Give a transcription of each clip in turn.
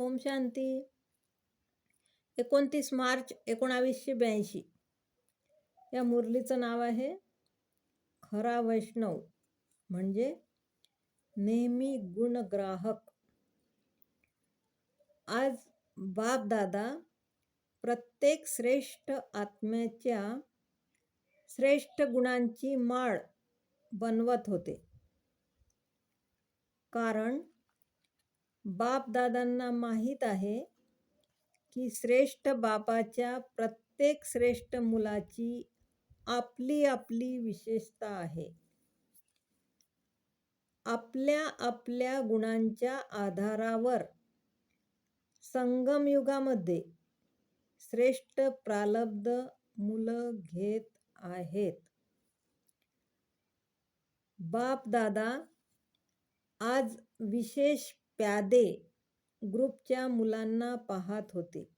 ओम शांती. एकोणतीस मार्च एकोणावीसशे ब्याऐंशी. या मुरलीचं नाव आहे खरा वैष्णव. म्हणजे नेहमी गुणग्राहक. आज बाप दादा प्रत्येक श्रेष्ठ आत्म्याच्या श्रेष्ठ गुणांची माळ बनवत होते. कारण बापदादांना माहीत आहे की श्रेष्ठ बापाच्या प्रत्येक श्रेष्ठ मुलाची आपली आपली विशेषता आहे. आपल्या आपल्या गुणांच्या आधारावर संगमयुगामध्ये श्रेष्ठ प्रालब्ध मुलं घेत आहेत. बाप दादा आज विशेष प्यादे ग्रुपच्या मुलांना पाहत होते.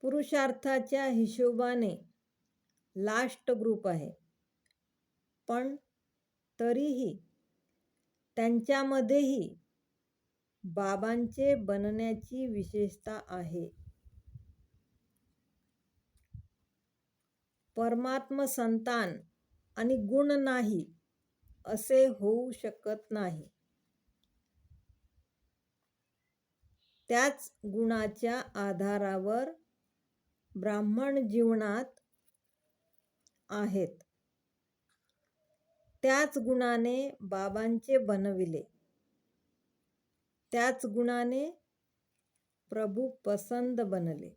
पुरुषार्थाच्या हिशोबाने लास्ट ग्रुप आहे. पण तरीही त्यांच्यामध्येही बाबांचे बनण्याची विशेषता आहे. परमात्म संतान आणि गुण नाही असे होऊ शकत नाही. त्याच गुणाच्या आधारावर ब्राह्मण जीवनात आहेत. त्याच गुणाने बाबांचे बनविले. त्याच गुणाने प्रभू पसंद बनले.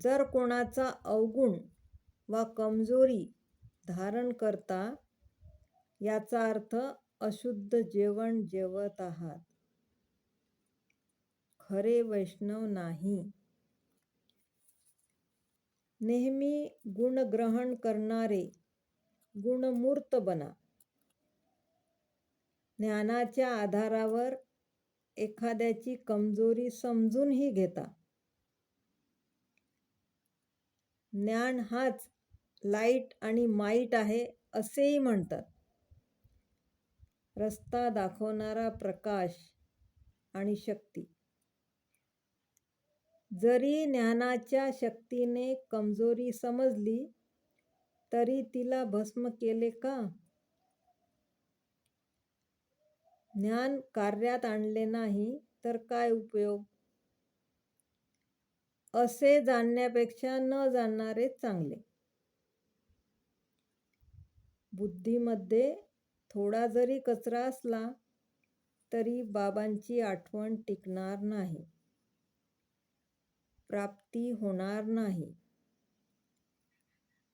जर कोणाचा अवगुण वा कमजोरी धारण करता याचा अर्थ अशुद्ध जेवण जेवत आहात. खरे वैष्णव नाही. नेहमी गुणग्रहण करणारे गुणमूर्त बना. ज्ञानाच्या आधारावर एखाद्याची कमजोरी समजूनही घेता. ज्ञान हाच लाइट आणि माईट आहे असेही म्हणतात. रस्ता दाखवणारा प्रकाश आणि शक्ती. जरी ज्ञानाच्या शक्तीने कमजोरी समजली तरी तिला भस्म केले का? ज्ञान कार्यात आणले नाही तर काय उपयोग? असे जाणण्यापेक्षा न जाणणारे चांगले. बुद्धीमध्ये थोडा जरी कचरा असला तरी बाबांची आठवण टिकणार नाही. प्राप्ती होणार नाही.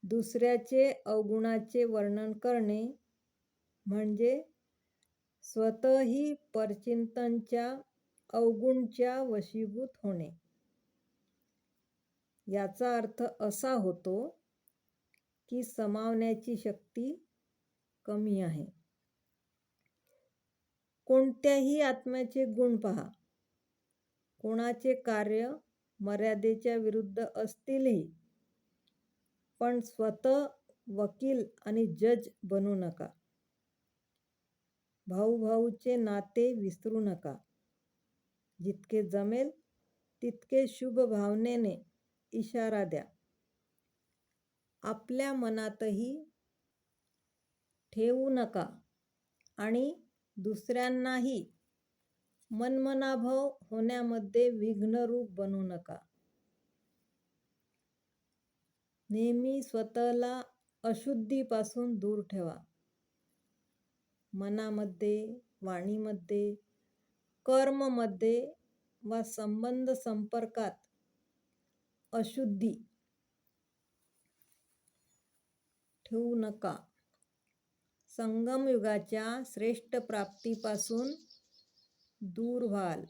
दुसऱ्याचे अवगुणाचे वर्णन करणे म्हणजे स्वतःही परचिंतनच्या अवगुणच्या वशीभूत होणे. याचा अर्थ असा होतो की समावण्याची शक्ती कमी आहे. कोणत्याही आत्म्याचे गुण पहा. कोणाचे कार्य मर्यादेच्या विरुद्ध असतीलही. पण स्वतः वकील आणि जज बनू नका. भाऊ भाऊचे नाते विसरू नका. जितके जमेल तितके शुभ भावनेने इशारा द्या. आपल्या मनातही ठेवू नका आणि दुसऱ्यांनाही मनमनाभाव होण्यामध्ये विघ्नरूप बनू नका. नेहमी स्वतःला अशुद्धीपासून दूर ठेवा. मनामध्ये वाणीमध्ये कर्ममध्ये वा संबंध संपर्कात अशुद्धी ठेवू नका. संगमयुगाच्या श्रेष्ठ प्राप्तीपासून दूर व्हाल.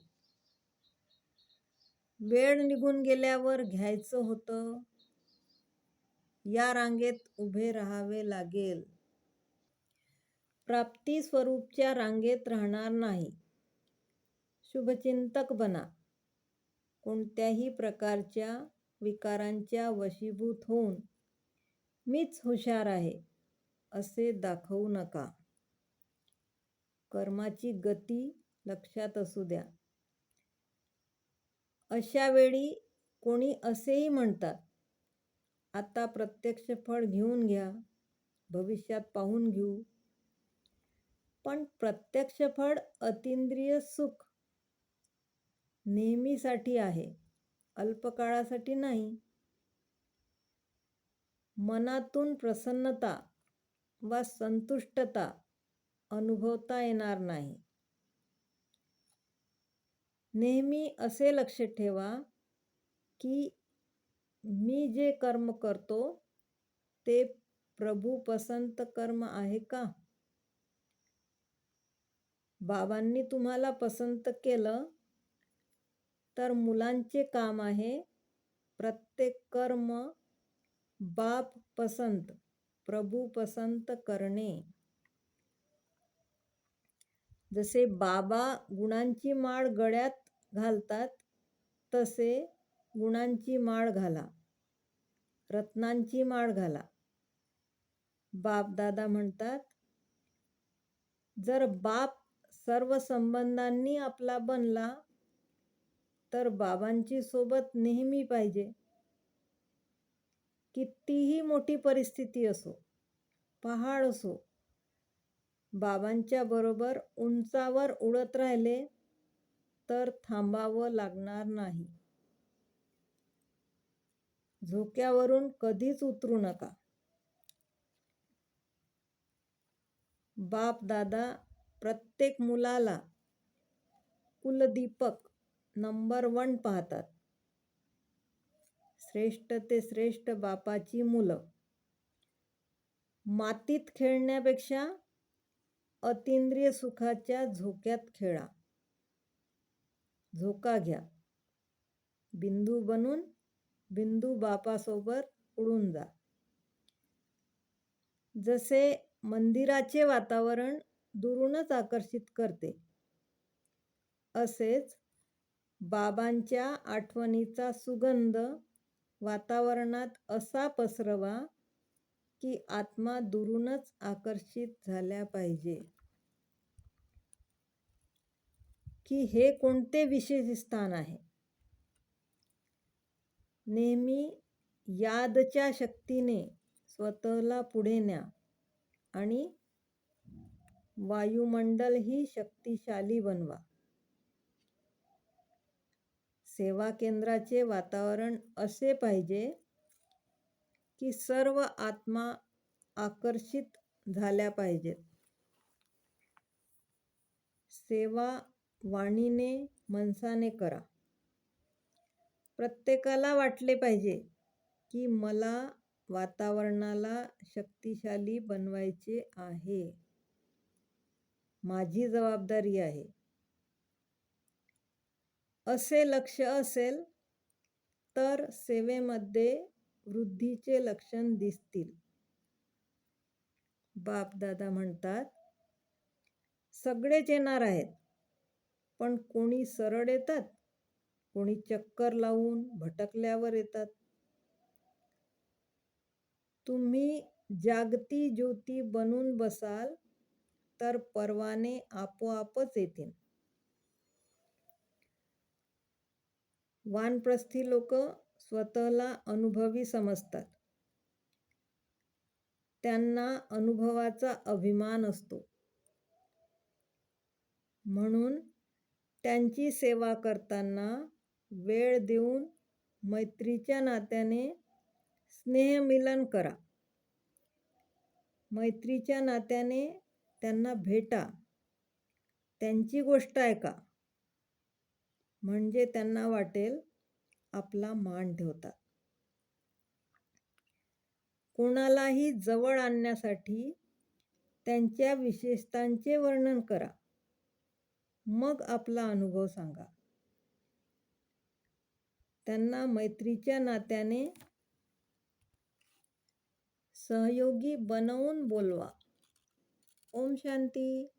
वेळ निघून गेल्यावर घ्यायचं होतं. या रांगेत उभे राहावे लागेल. प्राप्ती स्वरूपच्या रांगेत राहणार नाही. शुभचिंतक बना. कोणत्याही प्रकारच्या विकारांच्या वशीभूत होऊन मीच हुशार आहे असे दाखवू नका. कर्माची गती लक्षात असू द्या. अशा वेळी कोणी असेही म्हणतात आता प्रत्यक्ष फळ घेऊन घ्या भविष्यात पाहून घेऊ. पण प्रत्यक्ष फळ अतिंद्रिय सुख नेहमीसाठी आहे अल्पकाळासाठी नाही. मनातून प्रसन्नता वा संतुष्टता अनुभवता येणार नाही. नेहमी असे लक्ष ठेवा की मी जे कर्म करतो ते प्रभू पसंत कर्म आहे का? बाबांनी तुम्हाला पसंत केलं तर मुलांचे काम आहे. प्रत्येक कर्म बाप पसंत प्रभू पसंत करणे. जसे बाबा गुणांची माळ गळ्यात घालतात तसे गुणांची माळ घाला. रत्नांची माळ घाला. बाप दादा म्हणतात जर बाप सर्व संबंधांनी आपला बनला तर बाबांची सोबत नेहमी पाहिजे. कितीही मोठी परिस्थिती असो पहाड असो बाबांच्या बरोबर उंचावर उडत राहिले तर थांबावं लागणार नाही. झोक्यावरून कधीच उतरू नका. बाप दादा प्रत्येक मुलाला कुलदीपक नंबर वन पाहतात. श्रेष्ठ ते श्रेष्ठ बापाची मुलं. मातीत खेळण्यापेक्षा अतिंद्रिय सुखाच्या झोक्यात खेळा. झोका घ्या. बिंदू बनून बिंदू बापासोबत उडून जा. जसे मंदिराचे वातावरण दुरूनच आकर्षित करते असेच बाबांच्या आठवणीचा सुगंध वातावरणात असा पसरवा की आत्मा दुरूनच आकर्षित झाल्या पाहिजे. की हे कोणते विशेष स्थान आहे? नेहमी यादच्या शक्तीने स्वतःला पुढे न्या आणि वायुमंडल ही शक्तिशाली बनवा. सेवा केंद्राचे वातावरण असे पाहिजे की सर्व आत्मा आकर्षित झाल्या पाहिजेत. सेवा वाणीने मनसाने करा. प्रत्येकाला वाटले पाहिजे की मला वातावरणाला शक्तिशाली बनवायचे आहे. माझी जबाबदारी आहे. असे लक्ष असेल तर सेवेमध्ये वृद्धीचे लक्षण दिसतील. बाप दादा म्हणतात सगळेच येणार आहेत पण कोणी सरळ येतात कोणी चक्कर लावून भटकल्यावर येतात. तुम्ही जागती ज्योती बनून बसाल तर परवाने आपोआपच येतील. वानप्रस्थी लोक स्वतःला अनुभवी समजतात. त्यांना अनुभवाचा अभिमान असतो. म्हणून त्यांची सेवा करताना वेळ देऊन मैत्रीच्या नात्याने स्नेहमिलन करा. मैत्रीच्या नात्याने त्यांना भेटा. त्यांची गोष्ट ऐका. म्हणजे त्यांना वाटेल आपला मान ठेवतात. कोणालाही जवळ आणण्यासाठी त्यांच्या विशेषतांचे वर्णन करा. मग आपला अनुभव सांगा. त्यांना मैत्रीच्या नात्याने सहयोगी बनवून बोलवा. ओम शांती.